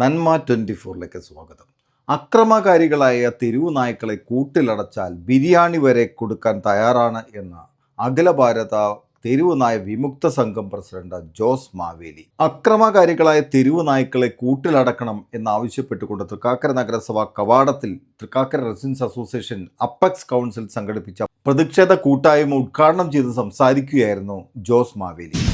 നന്മ ട്വന്റി ഫോറിലേക്ക് സ്വാഗതം. അക്രമകാരികളായ തെരുവു നായ്ക്കളെ കൂട്ടിലടച്ചാൽ ബിരിയാണി വരെ കൊടുക്കാൻ തയ്യാറാണ് എന്ന് അഖില ഭാരത തെരുവു നായ വിമുക്ത സംഘം പ്രസിഡന്റ് ജോസ് മാവേലി. അക്രമകാരികളായ തെരുവു നായ്ക്കളെ കൂട്ടിലടക്കണം എന്നാവശ്യപ്പെട്ടുകൊണ്ട് തൃക്കാക്കര നഗരസഭ കവാടത്തിൽ Thrikkakara residence association apex council സംഘടിപ്പിച്ച പ്രതിഷേധ കൂട്ടായ്മ ഉദ്ഘാടനം ചെയ്ത് സംസാരിക്കുകയായിരുന്നു ജോസ് മാവേലി.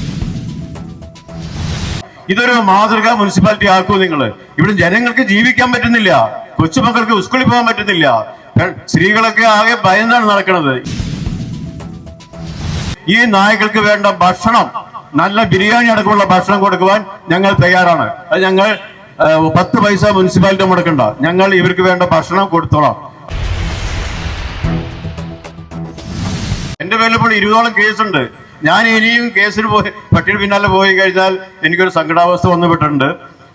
ഇതൊരു മാതൃക മുനിസിപ്പാലിറ്റി ആക്കൂ നിങ്ങൾ ഇവിടെ ജനങ്ങൾക്ക് ജീവിക്കാൻ പറ്റുന്നില്ല. കൊച്ചുമക്കൾക്ക് സ്കൂളിൽ പോകാൻ പറ്റുന്നില്ല. സ്ത്രീകളൊക്കെ ആകെ ഭയന്നാണ് നടക്കുന്നത് ഈ നായകൾക്ക് വേണ്ട ഭക്ഷണം നല്ല ബിരിയാണി അടക്കമുള്ള ഭക്ഷണം കൊടുക്കുവാൻ ഞങ്ങൾ തയ്യാറാണ്. അത് ഞങ്ങൾ പത്ത് പൈസ മുനിസിപ്പാലിറ്റി മുടക്കണ്ട. ഞങ്ങൾ ഇവർക്ക് വേണ്ട ഭക്ഷണം കൊടുത്തോളാം. എന്റെ പേരിൽ ഇപ്പോൾ ഇരുപതോളം കേസുണ്ട്. ഞാൻ ഇനിയും കേസിൽ പോയി പട്ടിയുടെ പിന്നാലെ പോയി കഴിഞ്ഞാൽ എനിക്കൊരു സങ്കടാവസ്ഥ വന്നുപെട്ടിട്ടുണ്ട്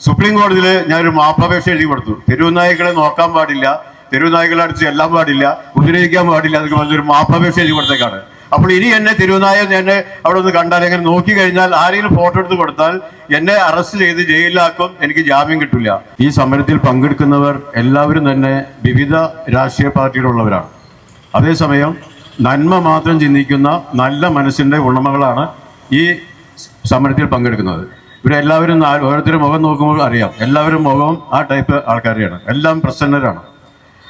സുപ്രീം കോടതിയിൽ ഞാനൊരു മാപ്പപേക്ഷ എഴുതി കൊടുത്തു. തെരുവുനായ്ക്കളെ നോക്കാൻ പാടില്ല തെരുവുനായ്ക്കളെ അടുത്ത് എല്ലാം പാടില്ല ഉപദ്രവിക്കാൻ പാടില്ല എന്നൊക്കെ പറഞ്ഞൊരു മാപ്പപേക്ഷ എഴുതി കൊടുത്തേക്കാണ്. അപ്പോൾ ഇനി എന്നെ തിരുവനായ എന്നെ അവിടെ ഒന്ന് കണ്ടാൽ എങ്ങനെ നോക്കി കഴിഞ്ഞാൽ ആരെങ്കിലും ഫോട്ടോ എടുത്ത് കൊടുത്താൽ എന്നെ അറസ്റ്റ് ചെയ്ത് ജയിലിലാക്കും എനിക്ക് ജാമ്യം കിട്ടില്ല ഈ സമരത്തിൽ പങ്കെടുക്കുന്നവർ എല്ലാവരും തന്നെ വിവിധ രാഷ്ട്രീയ പാർട്ടിയിലുള്ളവരാണ്. അതേസമയം നന്മ മാത്രം ചിന്തിക്കുന്ന നല്ല മനസ്സിന്റെ ഉണമകളാണ് ഈ സമരത്തിൽ പങ്കെടുക്കുന്നത്. ഇവരെല്ലാവരും ഓരോരുത്തരും മുഖം നോക്കുമ്പോൾ അറിയാം. എല്ലാവരും മുഖം ആ ടൈപ്പ് ആൾക്കാരെയാണ് എല്ലാം പ്രസന്നരാണ്.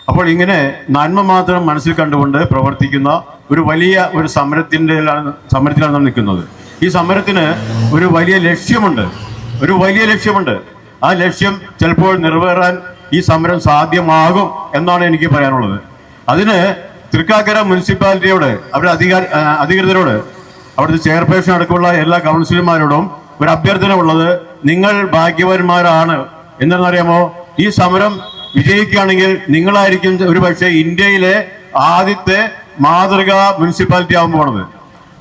അപ്പോൾ ഇങ്ങനെ നന്മ മാത്രം മനസ്സിൽ കണ്ടുകൊണ്ട് പ്രവർത്തിക്കുന്ന ഒരു വലിയ ഒരു സമരത്തിന്റെ സമരത്തിലാണ് നാം നിൽക്കുന്നത്. ഈ സമരത്തിന് ഒരു വലിയ ലക്ഷ്യമുണ്ട്. ഒരു വലിയ ലക്ഷ്യമുണ്ട്. ആ ലക്ഷ്യം ചിലപ്പോൾ നിറവേറാൻ ഈ സമരം സാധ്യമാകും എന്നാണ് എനിക്ക് പറയാനുള്ളത്. അതിന് തൃക്കാക്കര മുനിസിപ്പാലിറ്റിയോട് അവരുടെ അധികാര അധികൃതരോട് അവിടുത്തെ ചെയർപേഴ്സൺ അടക്കമുള്ള എല്ലാ കൗൺസിലർമാരോടും ഒരു അഭ്യർത്ഥന ഉള്ളത് നിങ്ങൾ ഭാഗ്യവാന്മാരാണ് എന്താണെന്നറിയാമോ ഈ സമരം വിജയിക്കുകയാണെങ്കിൽ നിങ്ങളായിരിക്കും ഒരു പക്ഷേ ഇന്ത്യയിലെ ആദ്യത്തെ മാതൃകാ മുനിസിപ്പാലിറ്റി ആവാൻ പോണത്.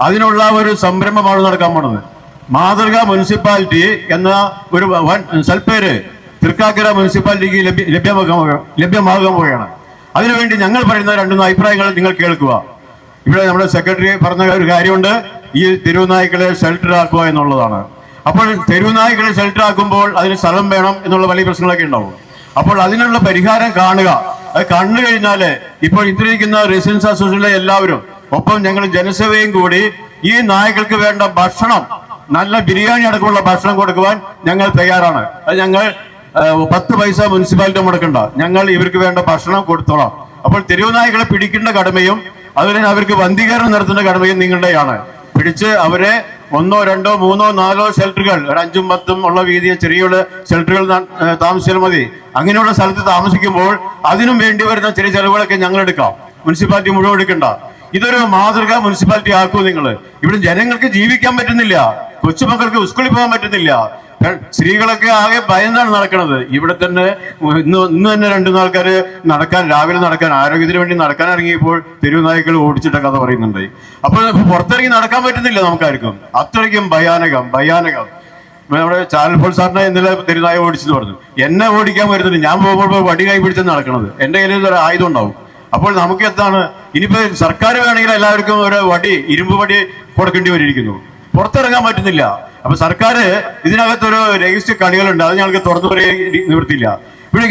അതിനുള്ള ഒരു സംരംഭമാണ് നടക്കാൻ പോണത്. മാതൃകാ മുനിസിപ്പാലിറ്റി എന്ന ഒരു സൽപ്പേര് തൃക്കാക്കര മുനിസിപ്പാലിറ്റിക്ക് ലഭ്യ ലഭ്യമാക്കാൻ ലഭ്യമാകാൻ പോവുകയാണ്. അതിനുവേണ്ടി ഞങ്ങൾ പറയുന്ന രണ്ടു അഭിപ്രായങ്ങൾ നിങ്ങൾ കേൾക്കുക. ഇവിടെ നമ്മുടെ സെക്രട്ടറി പറഞ്ഞ ഒരു കാര്യമുണ്ട്. ഈ തെരുവുനായ്ക്കളെ ഷെൽട്ടർ ആക്കുക എന്നുള്ളതാണ്. അപ്പോൾ തെരുവുനായ്ക്കളെ ഷെൽട്ടർ ആക്കുമ്പോൾ അതിന് സ്ഥലം വേണം എന്നുള്ള വലിയ പ്രശ്നങ്ങളൊക്കെ ഉണ്ടാവും. അപ്പോൾ അതിനുള്ള പരിഹാരം കാണുക. അത് കണ്ടു കഴിഞ്ഞാൽ ഇപ്പോൾ ഇത്തിരിക്കുന്ന റെസിഡൻസ് അസോസിയേഷനിലെ എല്ലാവരും ഒപ്പം ഞങ്ങൾ ജനസേവയും കൂടി ഈ നായ്ക്കൾക്ക് വേണ്ട ഭക്ഷണം നല്ല ബിരിയാണി അടക്കമുള്ള ഭക്ഷണം കൊടുക്കുവാൻ ഞങ്ങൾ തയ്യാറാണ്. അത് ഞങ്ങൾ പത്ത് പൈസ മുനിസിപ്പാലിറ്റി മുടക്കണ്ട ഞങ്ങൾ ഇവർക്ക് വേണ്ട ഭക്ഷണം കൊടുത്തോളാം. അപ്പോൾ തെരുവുനായ്ക്കളെ പിടിക്കേണ്ട കടമയും അതുപോലെ തന്നെ അവർക്ക് വന്ധീകരണം നടത്തേണ്ട കടമയും നിങ്ങളുടെയാണ്. പിടിച്ച് അവരെ ഒന്നോ രണ്ടോ മൂന്നോ നാലോ ഷെൽട്ടറുകൾ ഒരു അഞ്ചും പത്തും ഉള്ള വീതിയെ ചെറിയ ഷെൽട്ടറുകൾ താമസിച്ചാൽ മതി. അങ്ങനെയുള്ള സ്ഥലത്ത് താമസിക്കുമ്പോൾ അതിനും വേണ്ടി വരുന്ന ചെറിയ ചെലവുകളൊക്കെ ഞങ്ങൾ എടുക്കാം. മുനിസിപ്പാലിറ്റി മുഴുവൻ എടുക്കണ്ട. ഇതൊരു മാതൃക മുനിസിപ്പാലിറ്റി ആക്കൂ നിങ്ങൾ. ഇവിടെ ജനങ്ങൾക്ക് ജീവിക്കാൻ പറ്റുന്നില്ല. കൊച്ചുമക്കൾക്ക് സ്കൂളിൽ പോകാൻ പറ്റുന്നില്ല. സ്ത്രീകളൊക്കെ ആകെ ഭയന്നാണ് നടക്കുന്നത് ഇവിടെ തന്നെ ഇന്ന് ഇന്ന് തന്നെ രണ്ടു ആൾക്കാർ നടക്കാൻ രാവിലെ നടക്കാൻ ആരോഗ്യത്തിന് വേണ്ടി നടക്കാൻ ഇറങ്ങിയപ്പോൾ തെരുവ് നായ്ക്കൾ ഓടിച്ചിട്ട കഥ പറയുന്നുണ്ട്. അപ്പോൾ പുറത്തിറങ്ങി നടക്കാൻ പറ്റുന്നില്ല നമുക്കാർക്കും. അത്രയ്ക്കും ഭയാനകം ഭയാനകം. നമ്മുടെ ചാനൽ പോൾ സാറിനെ ഇന്നലെ തെരുനായ ഓടിച്ചെന്ന് പറഞ്ഞു. എന്നെ ഓടിക്കാൻ വരുന്നുണ്ട്. ഞാൻ പോകുമ്പോൾ വടി കൈ പിടിച്ച് നടക്കുന്നത് എന്റെ കയ്യിൽ ഒരു ആയുധം ഉണ്ടാവും അപ്പോൾ നമുക്ക് എന്താണ്? ഇനിയിപ്പോ സർക്കാർ വേണമെങ്കിൽ എല്ലാവർക്കും ഒരു വടി ഇരുമ്പ് വടി കൊടുക്കേണ്ടി വരിയിരിക്കുന്നു പുറത്തിറങ്ങാൻ പറ്റുന്നില്ല. അപ്പൊ സർക്കാർ ഇതിനകത്തൊരു രജിസ്റ്റർ കളികളുണ്ട്. അത് ഞങ്ങൾക്ക് തുറന്നു പറയാൻ നിവൃത്തിയില്ല.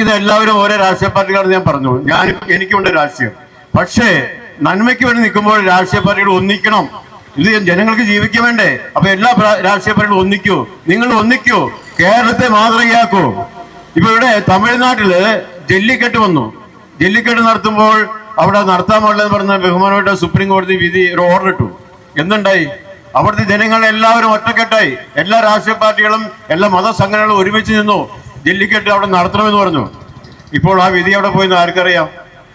ഇത് എല്ലാവരും ഓരോ രാഷ്ട്രീയ പാർട്ടികളാണ് ഞാൻ പറഞ്ഞു. ഞാൻ എനിക്കുണ്ട് രാഷ്ട്രീയം. പക്ഷേ നന്മയ്ക്ക് വേണ്ടി നിൽക്കുമ്പോൾ രാഷ്ട്രീയ പാർട്ടികൾ ഒന്നിക്കണം. ഇത് ജനങ്ങൾക്ക് ജീവിക്കാൻ വേണ്ടേ? അപ്പൊ എല്ലാ രാഷ്ട്രീയ പാർട്ടികളും ഒന്നിക്കൂ. നിങ്ങൾ ഒന്നിക്കൂ. കേരളത്തെ മാതൃകയാക്കൂ. ഇപ്പൊ ഇവിടെ തമിഴ്നാട്ടിൽ ജല്ലിക്കെട്ട് വന്നു. ജല്ലിക്കെട്ട് നടത്തുമ്പോൾ അവിടെ നടത്താൻ പാടില്ലെന്ന് പറഞ്ഞ ബഹുമാനമായിട്ട് സുപ്രീം കോടതി വിധി ഒരു ഓർഡർ ഇട്ടു. എന്തുണ്ടായി? അവിടുത്തെ ജനങ്ങൾ എല്ലാവരും ഒറ്റക്കെട്ടായി. എല്ലാ രാഷ്ട്രീയ പാർട്ടികളും എല്ലാ മതസംഘടനകളും ഒരുമിച്ച് നിന്നു. ജെല്ലിക്കെട്ട് അവിടെ നടത്തണമെന്ന് പറഞ്ഞു. ഇപ്പോൾ ആ വിധി അവിടെ പോയി ആർക്കറിയാം?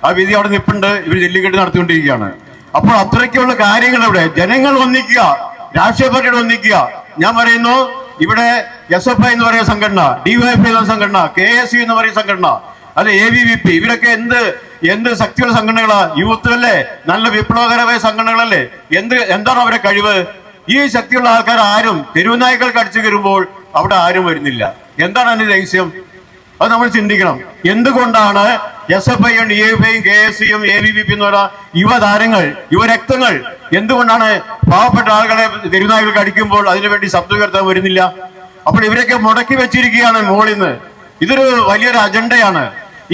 ആ വിധി അവിടെ നിൽപ്പുണ്ട് ഇവർ ജെല്ലിക്കെട്ട് നടത്തിക്കൊണ്ടിരിക്കുകയാണ്. അപ്പോൾ അത്രയ്ക്കുള്ള കാര്യങ്ങൾ ഇവിടെ. ജനങ്ങൾ ഒന്നിക്കുക. രാഷ്ട്രീയ പാർട്ടികൾ ഒന്നിക്കുക. ഞാൻ പറയുന്നു ഇവിടെ എസ് എഫ് ഐ എന്ന് പറയുന്ന സംഘടന ഡിവൈഎഫ് എന്ന സംഘടന കെ എസ് യു എന്ന് പറയുന്ന സംഘടന അല്ല എ ബി വി പി ഇവരൊക്കെ എന്ത് എന്ത് ശക്തിയുള്ള സംഘടനകളാ? യൂത്ത് അല്ലേ? നല്ല വിപ്ലവകരമായ സംഘടനകളല്ലേ? എന്ത് എന്താണ് അവരുടെ കഴിവ്? ഈ ശക്തിയുള്ള ആൾക്കാർ ആരും തെരുവുനായ്ക്കൾക്ക് അടിച്ചു കയറുമ്പോൾ അവിടെ ആരും വരുന്നില്ല. എന്താണ് അതിന്റെ രഹസ്യം അത് നമ്മൾ ചിന്തിക്കണം. എന്തുകൊണ്ടാണ് എസ് എഫ് ഐയും ഡി എഫ് ഐയും കെ എസ് സിയും എ ബി വി പി എന്ന് പറയുന്ന യുവതാരങ്ങൾ യുവരക്തങ്ങൾ എന്തുകൊണ്ടാണ് പാവപ്പെട്ട ആളുകളെ തെരുവുനായ്ക്കൾക്ക് അടിക്കുമ്പോൾ അതിനുവേണ്ടി ശബ്ദം ഉയർത്താൻ വരുന്നില്ല? അപ്പോൾ ഇവരൊക്കെ മുടക്കി വെച്ചിരിക്കുകയാണ് മുകളിൽ നിന്ന് ഇതൊരു വലിയൊരു അജണ്ടയാണ്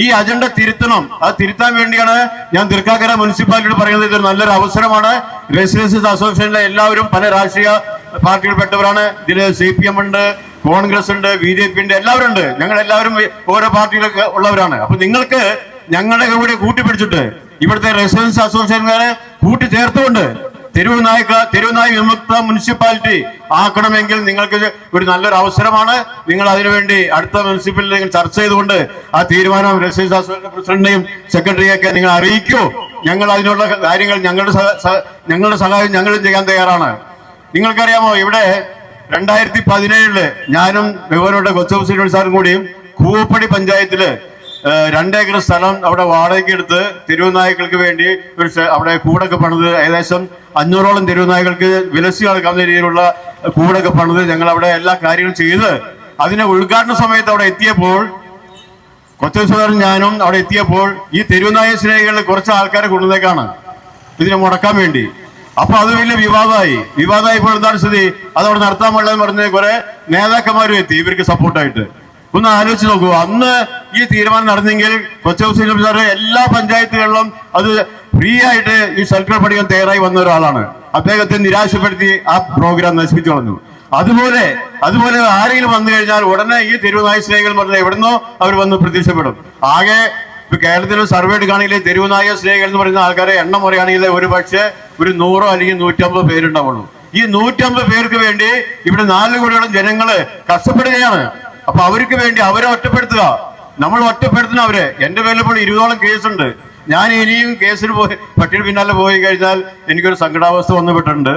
ഈ അജണ്ട തിരുത്തണം. അത് തിരുത്താൻ വേണ്ടിയാണ് ഞാൻ തൃക്കാക്കര മുനിസിപ്പാലിറ്റിയോട് പറയുന്നത്. ഇതൊരു നല്ലൊരു അവസരമാണ്. റെസിഡൻസസ് അസോസിയേഷനിലെ എല്ലാവരും പല രാഷ്ട്രീയ പാർട്ടിയിൽപ്പെട്ടവരാണ്. ഇതിൽ സി പി എം ഉണ്ട് കോൺഗ്രസ് ഉണ്ട് ബി ജെ പി ഉണ്ട് എല്ലാവരും ഉണ്ട്. ഞങ്ങൾ എല്ലാവരും ഓരോ പാർട്ടികളൊക്കെ ഉള്ളവരാണ്. അപ്പൊ നിങ്ങൾക്ക് ഞങ്ങളുടെ കൂടെ കൂട്ടിപ്പിടിച്ചിട്ട് ഇവിടുത്തെ റെസിഡൻസ് അസോസിയേഷൻകാരെ കൂട്ടിച്ചേർത്തുകൊണ്ട് തെരുവ് നായക തെരുവ് നായ വിമുക്ത മുനിസിപ്പാലിറ്റി ആക്കണമെങ്കിൽ നിങ്ങൾക്ക് ഒരു നല്ലൊരു അവസരമാണ്. നിങ്ങൾ അതിനുവേണ്ടി അടുത്ത മുനിസിപ്പാലിറ്റി നിങ്ങൾ ചർച്ച ചെയ്തുകൊണ്ട് ആ തീരുമാനം രസീസ് അസോസിയേഷൻ പ്രസിഡന്റിനെയും സെക്രട്ടറിയൊക്കെ നിങ്ങൾ അറിയിക്കൂ. ഞങ്ങൾ അതിനുള്ള കാര്യങ്ങൾ ഞങ്ങളുടെ ഞങ്ങളുടെ സഹായം ഞങ്ങളും ചെയ്യാൻ തയ്യാറാണ്. നിങ്ങൾക്കറിയാമോ ഇവിടെ രണ്ടായിരത്തി പതിനേഴിൽ ഞാനും ബഹുമാനോടെ കൊച്ചു സാറും കൂടിയും കൂവപ്പടി പഞ്ചായത്തിൽ രണ്ടേക്കർ സ്ഥലം അവിടെ വാടകയ്ക്ക് എടുത്ത് തെരുവുനായ്ക്കൾക്ക് വേണ്ടി ഒരു അവിടെ കൂടൊക്കെ പണിത് ഏകദേശം അഞ്ഞൂറോളം തെരുവുനായ്ക്കൾക്ക് വിലസി കളക്കാവുന്ന രീതിയിലുള്ള കൂടൊക്കെ പണിത് ഞങ്ങൾ അവിടെ എല്ലാ കാര്യങ്ങളും ചെയ്ത് അതിനെ ഉദ്ഘാടന സമയത്ത് അവിടെ എത്തിയപ്പോൾ കൊച്ചേശ്വരൻ ഞാനും അവിടെ എത്തിയപ്പോൾ ഈ തെരുവുനായ സ്നേഹികളിൽ കുറച്ച് ആൾക്കാരെ കൊണ്ടുവന്നേക്കാണ് ഇതിനെ മുടക്കാൻ വേണ്ടി. അപ്പൊ അത് വലിയ വിവാദമായി. വിവാദമായപ്പോൾ എന്താണ് സ്ഥിതി? അത് അവിടെ നടത്താൻ പാടില്ലെന്ന് പറഞ്ഞ് കുറെ നേതാക്കന്മാരും എത്തി. ഇവർക്ക് സപ്പോർട്ടായിട്ട് ഒന്ന് ആലോചിച്ച് നോക്കൂ. അന്ന് ഈ തീരുമാനം നടന്നെങ്കിൽ കൊച്ചു സാറ് എല്ലാ പഞ്ചായത്തുകളിലും അത് ഫ്രീ ആയിട്ട് ഈ സെൽഫർ പഠിക്കാൻ തയ്യാറായി വന്ന ഒരാളാണ്. അദ്ദേഹത്തെ നിരാശപ്പെടുത്തി ആ പ്രോഗ്രാം നശിപ്പിച്ചു കളഞ്ഞു. അതുപോലെ അതുപോലെ ആരെങ്കിലും വന്നു കഴിഞ്ഞാൽ ഉടനെ ഈ തെരുവുനായ സ്നേഹികൾ പറഞ്ഞാൽ എവിടുന്നോ അവർ വന്ന് പ്രത്യക്ഷപ്പെടും. ആകെ ഇപ്പൊ കേരളത്തിൽ സർവേ എടുക്കുകയാണെങ്കിൽ തെരുവുനായ സ്നേഹികൾ എന്ന് പറയുന്ന ആൾക്കാരെ എണ്ണം പറയുകയാണെങ്കിൽ ഒരു പക്ഷേ ഒരു നൂറോ അല്ലെങ്കിൽ നൂറ്റമ്പത് പേരുണ്ടാവുള്ളൂ. ഈ നൂറ്റമ്പത് പേർക്ക് വേണ്ടി ഇവിടെ നാല് കോടിയോളം ജനങ്ങൾ കഷ്ടപ്പെടുകയാണ്. അപ്പൊ അവർക്ക് വേണ്ടി അവരെ ഒറ്റപ്പെടുത്തുക. നമ്മൾ ഒറ്റപ്പെടുത്തുന്ന അവരെ. എന്റെ പേരിൽ ഇപ്പോൾ ഇരുപതോളം കേസുണ്ട്. ഞാൻ ഇനിയും കേസിന് പോയി പട്ടിയുടെ പിന്നാലെ പോയി കഴിഞ്ഞാൽ എനിക്കൊരു സങ്കടാവസ്ഥ വന്നുപെട്ടിട്ടുണ്ട്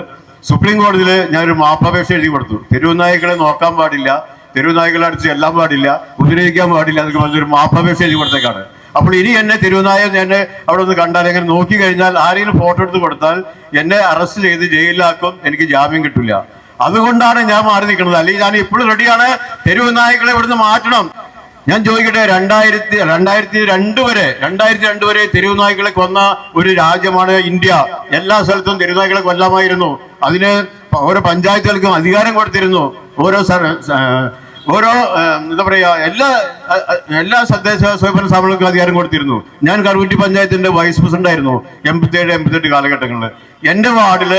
സുപ്രീം കോടതിയിൽ ഞാനൊരു മാപ്പപേക്ഷ എഴുതി കൊടുത്തു. തെരുവുനായ്ക്കളെ നോക്കാൻ പാടില്ല. തെരുവുനായ്ക്കളെ അടിച്ച് എല്ലാം പാടില്ല. ഉപദ്രവിക്കാൻ പാടില്ല എന്നൊക്കെ പറഞ്ഞൊരു മാപ്പപേക്ഷ എഴുതി കൊടുത്തേക്കാണ്. അപ്പോൾ ഇനി എന്നെ തെരുവുനായ എന്നെ അവിടെ ഒന്ന് കണ്ടാൽ എങ്ങനെ നോക്കി കഴിഞ്ഞാൽ ആരെങ്കിലും ഫോട്ടോ എടുത്ത് കൊടുത്താൽ എന്നെ അറസ്റ്റ് ചെയ്ത് ജയിലിലാക്കും. എനിക്ക് ജാമ്യം കിട്ടില്ല. അതുകൊണ്ടാണ് ഞാൻ മാറി നിൽക്കുന്നത്. അല്ലെങ്കിൽ ഞാൻ ഇപ്പോഴും റെഡിയാണ് തെരുവ് നായ്ക്കളെ ഇവിടുന്ന് മാറ്റണം. ഞാൻ ചോദിക്കട്ടെ രണ്ടായിരത്തി രണ്ടായിരത്തി രണ്ട് വരെ രണ്ടായിരത്തി രണ്ട് വരെ തെരുവ് നായ്ക്കളെ കൊന്ന ഒരു രാജ്യമാണ് ഇന്ത്യ. എല്ലാ സ്ഥലത്തും തെരുവ് നായ്ക്കളെ കൊല്ലാമായിരുന്നു. അതിന് ഓരോ പഞ്ചായത്തുകൾക്കും അധികാരം കൊടുത്തിരുന്നു. ഓരോ ഓരോ എന്താ പറയാ എല്ലാ എല്ലാ തദ്ദേശ സ്വയംഭരണ സ്ഥാപനങ്ങൾക്കും അധികാരം കൊടുത്തിരുന്നു. ഞാൻ കറുകുറ്റി പഞ്ചായത്തിന്റെ വൈസ് പ്രസിഡന്റ് ആയിരുന്നു എൺപത്തിയേഴ് എൺപത്തെട്ട് കാലഘട്ടങ്ങളിൽ. എന്റെ വാർഡിൽ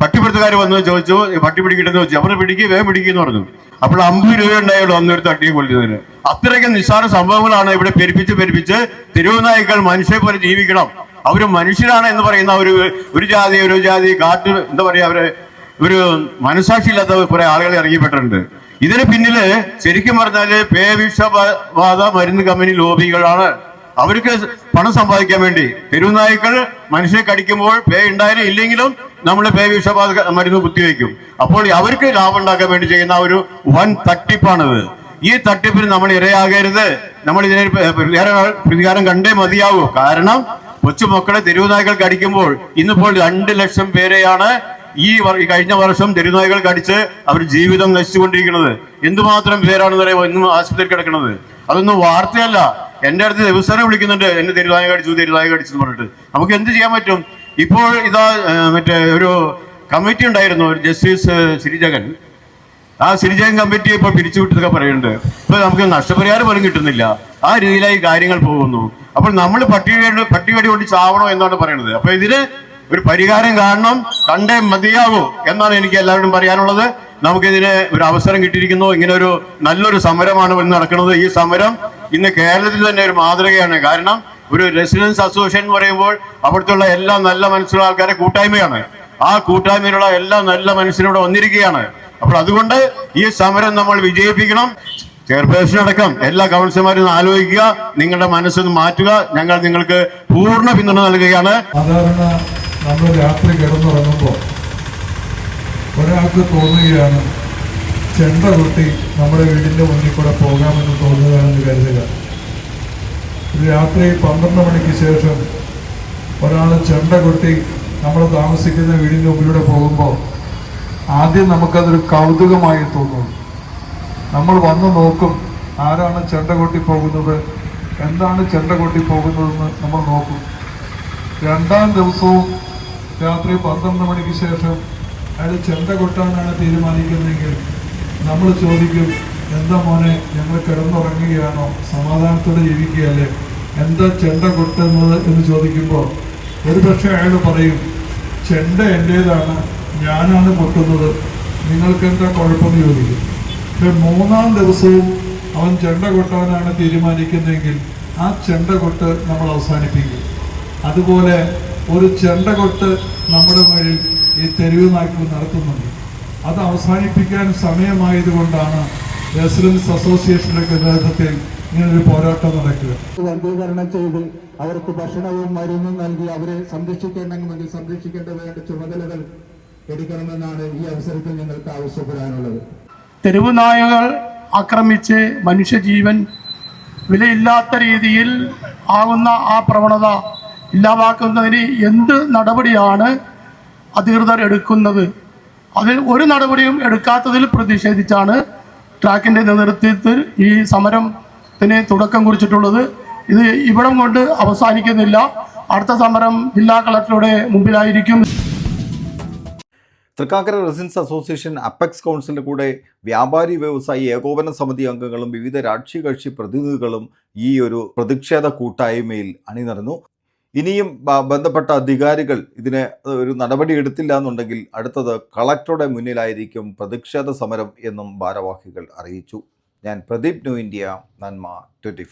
പട്ടിപ്പിടുത്തുകാർ വന്ന് ചോദിച്ചു പട്ടി പിടിക്കട്ടെന്ന് ചോദിച്ചു. അവർ പിടിക്കുക വേഗം പിടിക്കുക എന്ന് പറഞ്ഞു. അപ്പോൾ അമ്പത് രൂപ ഉണ്ടായുള്ളൂ അന്ന് ഒരു തട്ടിയെ കൊല്ലുന്നതിന് അത്രയ്ക്ക് നിസ്സാര സംഭവങ്ങളാണ് ഇവിടെ പെരുപ്പിച്ച് പെരുപ്പിച്ച് തെരുവുനായ്ക്കൾ മനുഷ്യരെ പോലെ ജീവിക്കണം. അവർ മനുഷ്യരാണ് എന്ന് പറയുന്ന ഒരു ഒരു ജാതി ഒരു ജാതി കാട്ട് എന്താ പറയുക അവർ ഒരു മനസാക്ഷി ഇല്ലാത്ത കുറെ ആളുകൾ ഇറങ്ങിപ്പെട്ടിട്ടുണ്ട്. ഇതിന് പിന്നിൽ ശരിക്കും പറഞ്ഞാൽ പേവിഷവാദ മരുന്ന് കമ്പനി ലോബികളാണ്. അവർക്ക് പണം സമ്പാദിക്കാൻ വേണ്ടി. തെരുവുനായ്ക്കൾ മനുഷ്യരെ കടിക്കുമ്പോൾ പേ ഉണ്ടായാലും ഇല്ലെങ്കിലും നമ്മൾ പേ വിഷബാധ മരുന്ന് കുത്തിവെക്കും. അപ്പോൾ അവർക്ക് ലാഭം ഉണ്ടാക്കാൻ വേണ്ടി ചെയ്യുന്ന ഒരു വൻ തട്ടിപ്പാണത്. ഈ തട്ടിപ്പിന് നമ്മൾ ഇരയാകരുത്. നമ്മൾ ഇതിനെ പ്രതികാരം കണ്ടേ മതിയാവൂ. കാരണം കൊച്ചുമക്കളെ തെരുവുനായ്ക്കൾ കടിക്കുമ്പോൾ ഇന്നിപ്പോൾ രണ്ട് ലക്ഷം പേരെയാണ് ഈ കഴിഞ്ഞ വർഷം തെരുവുനായ്ക്കൾ കടിച്ച് അവർ ജീവിതം നശിച്ചുകൊണ്ടിരിക്കുന്നത്. എന്തുമാത്രം പേരാണെന്ന് പറയുമ്പോൾ ഇന്നും ആശുപത്രിയിൽ കിടക്കുന്നത്. അതൊന്നും വാർത്തയല്ല. എന്റെ അടുത്ത് ദിവസേന വിളിക്കുന്നുണ്ട് എന്നെ തെരുവായ കടിച്ചു തെരുവായ കടിച്ചു എന്ന് പറഞ്ഞിട്ട്. നമുക്ക് എന്ത് ചെയ്യാൻ പറ്റും? ഇപ്പോൾ ഇതാ മറ്റേ ഒരു കമ്മിറ്റി ഉണ്ടായിരുന്നു ഒരു ജസ്റ്റിസ് ശ്രീജഗൻ. ആ ശ്രീജഗൻ കമ്മിറ്റി ഇപ്പോൾ പിരിച്ചുവിട്ടതൊക്കെ പറയുന്നുണ്ട്. ഇപ്പൊ നമുക്ക് നഷ്ടപരിഹാരം പോലും കിട്ടുന്നില്ല. ആ രീതിയിലായി കാര്യങ്ങൾ പോകുന്നു. അപ്പോൾ നമ്മൾ പട്ടികടി പട്ടികടി കൊണ്ട് ചാവണോ എന്നാണ് പറയുന്നത്. അപ്പോൾ ഇതിന് ഒരു പരിഹാരം കാണണം കണ്ടേ മതിയാകൂ എന്നാണ് എനിക്ക് എല്ലാവരും പറയാനുള്ളത്. നമുക്കിതിന് ഒരു അവസരം കിട്ടിയിരിക്കുന്നു. ഇങ്ങനെ ഒരു നല്ലൊരു സമരമാണ് ഇന്ന് നടക്കുന്നത്. ഈ സമരം ഇന്ന് കേരളത്തിൽ തന്നെ ഒരു മാതൃകയാണ്. കാരണം ഒരു റെസിഡൻസ് അസോസിയേഷൻ എന്ന് പറയുമ്പോൾ അവിടുത്തെ എല്ലാ നല്ല മനസ്സിലുള്ള ആൾക്കാരെ കൂട്ടായ്മയാണ്. ആ കൂട്ടായ്മയിലുള്ള എല്ലാ നല്ല മനുഷ്യരോട് വന്നിരിക്കുകയാണ്. അപ്പോൾ അതുകൊണ്ട് ഈ സമരം നമ്മൾ വിജയിപ്പിക്കണം. ചെയർപേഴ്സൺ അടക്കം എല്ലാ കൗൺസിലർമാരും ആലോചിക്കുക നിങ്ങളുടെ മനസ്സൊന്ന് മാറ്റുക. ഞങ്ങൾ നിങ്ങൾക്ക് പൂർണ പിന്തുണ നൽകുകയാണ്. നമ്മൾ ഒരാൾക്ക് തോന്നുകയാണ് ചെണ്ട കൊട്ടി നമ്മുടെ വീടിന്റെ മുന്നിൽ കൂടെ പോകാമെന്ന് തോന്നുകയാണെന്ന് കരുതുക. രാത്രി പന്ത്രണ്ട് മണിക്ക് ശേഷം ഒരാൾ ചെണ്ട കൊട്ടി നമ്മൾ താമസിക്കുന്ന വീടിന്റെ മുമ്പിലൂടെ പോകുമ്പോൾ ആദ്യം നമുക്കതൊരു കൗതുകമായി തോന്നും. നമ്മൾ വന്നു നോക്കും ആരാണ് ചെണ്ട കൊട്ടി പോകുന്നത് എന്താണ് ചെണ്ട കൊട്ടി പോകുന്നതെന്ന് നമ്മൾ നോക്കും. രണ്ടാം ദിവസവും രാത്രി പന്ത്രണ്ട് മണിക്ക് ശേഷം അയാൾ ചെണ്ട കൊട്ടാനാണ് തീരുമാനിക്കുന്നതെങ്കിൽ നമ്മൾ ചോദിക്കും എന്താ മോനെ ഞങ്ങൾ കിടന്നുറങ്ങുകയാണോ? സമാധാനത്തോടെ ജീവിക്കുകയല്ലേ? എന്താ ചെണ്ട കൊട്ടുന്നത് എന്ന് ചോദിക്കുമ്പോൾ ഒരു പക്ഷേ അയാൾ പറയും ചെണ്ട എന്റേതാണ് ഞാനാണ് കൊട്ടുന്നത്. നിങ്ങൾക്ക് എന്താ കുഴപ്പമെന്ന് ചോദിക്കും. പക്ഷെ മൂന്നാം ദിവസവും അവൻ ചെണ്ട കൊട്ടാനാണ് തീരുമാനിക്കുന്നതെങ്കിൽ ആ ചെണ്ട കൊട്ട് നമ്മൾ അവസാനിപ്പിക്കും. അതുപോലെ ഒരു ചെണ്ട കൊട്ട് നമ്മുടെ മുകളിൽ ഈ തെരുവ് നായ്ക്കൾ നടത്തുന്നുണ്ട്. അത് അവസാനിപ്പിക്കാൻ സമയമായതുകൊണ്ടാണ് റെസിഡൻസ് അസോസിയേഷന്റെ നേതൃത്വത്തിൽ ഇങ്ങനൊരു പോരാട്ടം നടക്കുക. വർഗീകരണം ചെയ്ത് അവർക്ക് ഭക്ഷണവും മരുന്നും നൽകി അവരെ സംരക്ഷിക്കണമെങ്കിൽ സംരക്ഷിക്കേണ്ട വേണ്ട ചുമതലകൾ എടുക്കണമെന്നാണ് ഈ അവസരത്തിൽ ഞങ്ങൾക്ക് ആവശ്യപ്പെടാനുള്ളത്. തെരുവ് നായകൾ ആക്രമിച്ച് മനുഷ്യജീവൻ വിലയില്ലാത്ത രീതിയിൽ ആകുന്ന ആ പ്രവണത ഇല്ലാതാക്കുന്നതിന് എന്ത് നടപടിയാണ് അധികൃതർ എടുക്കുന്നത്? അതിൽ ഒരു നടപടിയും എടുക്കാത്തതിൽ പ്രതിഷേധിച്ചാണ് ട്രാക്കിന്റെ നേതൃത്വത്തിൽ ഈ സമരത്തിന് തുടക്കം കുറിച്ചിട്ടുള്ളത്. ഇത് ഇവിടം കൊണ്ട് അവസാനിക്കുന്നില്ല. അടുത്ത സമരം ജില്ലാ കളക്ടറുടെ മുമ്പിലായിരിക്കും. തൃക്കാക്കര റെസിഡൻസ് അസോസിയേഷൻ അപ്പെക്സ് കൗൺസിലിന്റെ കൂടെ വ്യാപാരി വ്യവസായി ഏകോപന സമിതി അംഗങ്ങളും വിവിധ രാഷ്ട്രീയ കക്ഷി പ്രതിനിധികളും ഈ ഒരു പ്രതിഷേധ കൂട്ടായ്മയിൽ അണിനിരന്നു. ഇനിയും ബന്ധപ്പെട്ട അധികാരികൾ ഇതിനെ ഒരു നടപടി എടുത്തില്ല എന്നുണ്ടെങ്കിൽ അടുത്തത് കളക്ടറുടെ മുന്നിലായിരിക്കും പ്രതിഷേധ സമരം എന്നും ഭാരവാഹികൾ അറിയിച്ചു. ഞാൻ പ്രദീപ് ന്യൂ ഇന്ത്യ നന്മ ട്വന്റി